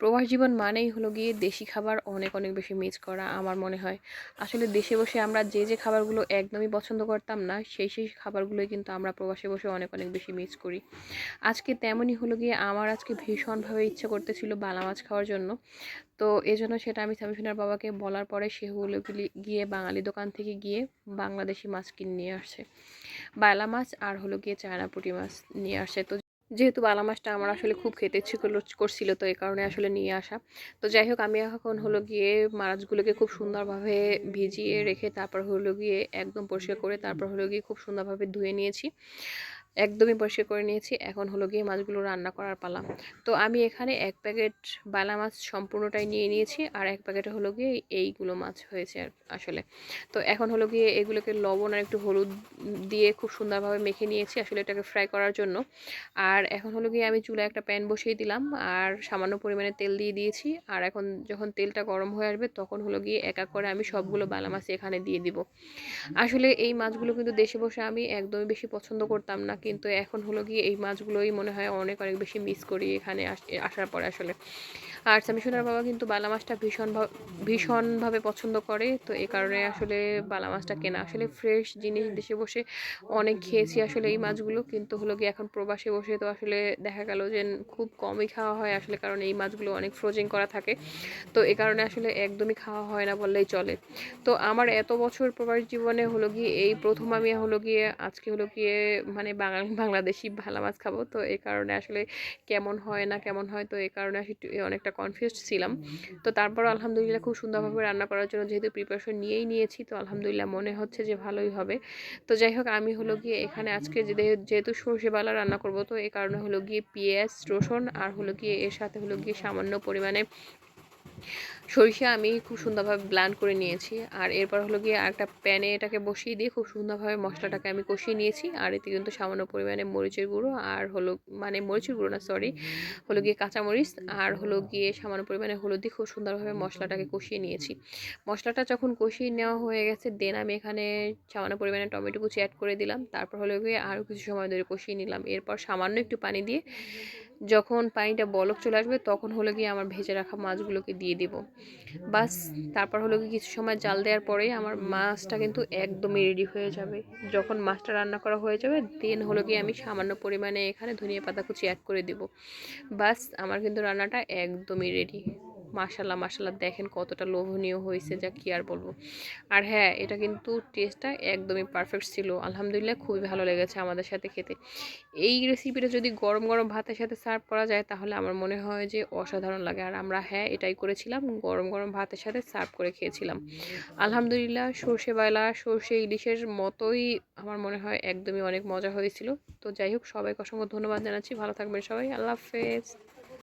প্রবাস জীবন মানেই হলো গিয়ে দেশি খাবার অনেক অনেক বেশি মিস করা আমার মনে হয়। আসলে দেশে বসে আমরা যে যে খাবারগুলো একদমই পছন্দ করতাম না, সেই সেই খাবারগুলোই কিন্তু আমরা প্রবাসে বসে অনেক অনেক বেশি মিস করি। আজকে তেমনই হলো গিয়ে আমার আজকে ভীষণভাবে ইচ্ছে করতেছিল বালা মাছ খাওয়ার জন্য। তো এজন্য সেটা আমি সামিফিনার বাবাকে বলার পরে সে হলো গিয়ে বাঙালি দোকান থেকে গিয়ে বাংলাদেশি মাছ কিনে নিয়ে আসছে। বায়লা মাছ আর হলো গিয়ে চায়না পুঁটি মাছ নিয়ে আসছে। তো যেহেতু বালা মাছটা আমার আসলে খুব খেতে ইচ্ছে করছিল তো এই কারণে আসলে নিয়ে আসা। তো যাই হোক, আমি এখন হলো গিয়ে মাছগুলোকে খুব সুন্দরভাবে ভিজিয়ে রেখে তারপর হলো গিয়ে একদম পরিষ্কার করে তারপর হলো গিয়ে খুব সুন্দরভাবে ধুয়ে নিয়েছি। একদমই পরিষ্কার করে নিয়েছি। এখন হলো গিয়ে মাছগুলো রান্না করার পালা। তো আমি এখানে এক প্যাকেট বালা মাছ সম্পূর্ণটাই নিয়ে নিয়েছি আর এক প্যাকেটে হলো গিয়ে এইগুলো মাছ হয়েছে আসলে। তো এখন হলো গিয়ে এগুলোকে লবণ আর একটু হলুদ দিয়ে খুব সুন্দরভাবে মেখে নিয়েছি আসলে এটাকে ফ্রাই করার জন্য। আর এখন হলো গিয়ে আমি চুলায় একটা প্যান বসিয়ে দিলাম আর সামান্য পরিমাণে তেল দিয়ে দিয়েছি। আর এখন যখন তেলটা গরম হয়ে আসবে তখন হলো গিয়ে এক এক করে আমি সবগুলো বালা মাছ এখানে দিয়ে দিব। আসলে এই মাছগুলো কিন্তু দেশে বসে আমি একদমই বেশি পছন্দ করতাম না। কিন্তু এখন হলো গিয়ে এই মাছগুলোই মনে হয় অনেক অনেক বেশি মিস করি এখানে আস- আসার পরে আসলে। আর সামিসুনার বাবা কিন্তু বালা মাছটা ভীষণ ভীষণভাবে পছন্দ করে, তো এই কারণে আসলে বালা মাছটা কেনা। আসলে ফ্রেশ জিনিস দেশে বসে অনেক খেয়েছি আসলে এই মাছগুলো, কিন্তু হলো গিয়ে এখন প্রবাসে বসে তো আসলে দেখা গেল যে খুব কমই খাওয়া হয় আসলে, কারণ এই মাছগুলো অনেক ফ্রোজিং করা থাকে। তো এই কারণে আসলে একদমই খাওয়া হয় না বললেই চলে। তো আমার এত বছর প্রবাস জীবনে হলো গিয়ে এই প্রথম আমি হলো গিয়ে, আজকে হলো গিয়ে মানে বাঙালি বাংলাদেশি ভালা মাছ খাব। তো এই কারণে আসলে কেমন হয় না কেমন হয়, তো এই কারণে অনেকটা কনফিউজড ছিলাম। তো তারপর আলহামদুলিল্লাহ খুব সুন্দরভাবে রান্না করার জন্য যেহেতু প্রিপারেশন নিয়েই নিয়েছি, তো আলহামদুলিল্লাহ মনে হচ্ছে যে ভালোই হবে। তো যাই হোক, আমি হলো গিয়ে এখানে আজকে যেহেতু সর্ষে বালা রান্না করব, তো এই কারণে হলো গিয়ে পেঁয়াজ, রসুন আর হলো গিয়ে এর সাথে হলো গিয়ে সামান্য পরিমাণে সরিষা আমি খুব সুন্দরভাবে ব্লান্ড করে নিয়েছি। আর এরপর হলো গিয়ে একটা প্যানে এটাকে বসিয়ে দিয়ে খুব সুন্দরভাবে মশলাটাকে আমি কষিয়ে নিয়েছি। আর এতে কিন্তু সামান্য পরিমাণে মরিচের গুঁড়ো আর হলো মানে মরিচের গুঁড়ো না সরি হলো গিয়ে কাঁচামরিচ আর হলো গিয়ে সামান্য পরিমাণে হলুদ দিয়ে খুব সুন্দরভাবে মশলাটাকে কষিয়ে নিয়েছি। মশলাটা যখন কষিয়ে নেওয়া হয়ে গেছে দেন আমি এখানে সামান্য পরিমাণে টমেটো কুচি অ্যাড করে দিলাম। তারপর হলো গিয়ে আরও কিছু সময় ধরে কষিয়ে নিলাম। এরপর সামান্য একটু পানি দিয়ে যখন পানিটা বলক চলে আসবে, তখন হলো গিয়ে আমার ভেজে রাখা মাছগুলোকে দিয়ে দেব। বাস, তারপর হলো গিয়ে কিছু সময় জাল দেওয়ার পরেই আমার মাছটা কিন্তু একদমই রেডি হয়ে যাবে। যখন মাছটা রান্না করা হয়ে যাবে দেন হলো গিয়ে আমি সামান্য পরিমাণে এখানে ধনিয়া পাতা কুচি অ্যাড করে দেব। বাস, আমার কিন্তু রান্নাটা একদমই রেডি মাশাল্লাহ মাশাল্লাহ। দেখেন কতটা লোভনীয় হয়েছে, যা কি আর বলব। আর হ্যাঁ এটা কিন্তু টেস্টটা একদমই পারফেক্ট ছিল। আলহামদুলিল্লাহ খুবই ভালো লেগেছে আমাদের সাথে খেতে। এই রেসিপিটা যদি গরম গরম ভাতের সাথে সার্ভ করা যায়, তাহলে আমার মনে হয় যে অসাধারণ লাগে। আর আমরা হ্যাঁ এটাই করেছিলাম। গরম গরম ভাতের সাথে সার্ভ করে খেয়েছিলাম। আলহামদুলিল্লাহ, সর্ষে বাইলা সর্ষে ইলিশের মতোই আমার মনে হয় একদমই অনেক মজা হয়েছিল। তো যাই হোক, সবাইকে অসংখ্য ধন্যবাদ জানাচ্ছি। ভালো থাকবেন সবাই। আল্লাহ হাফেজ।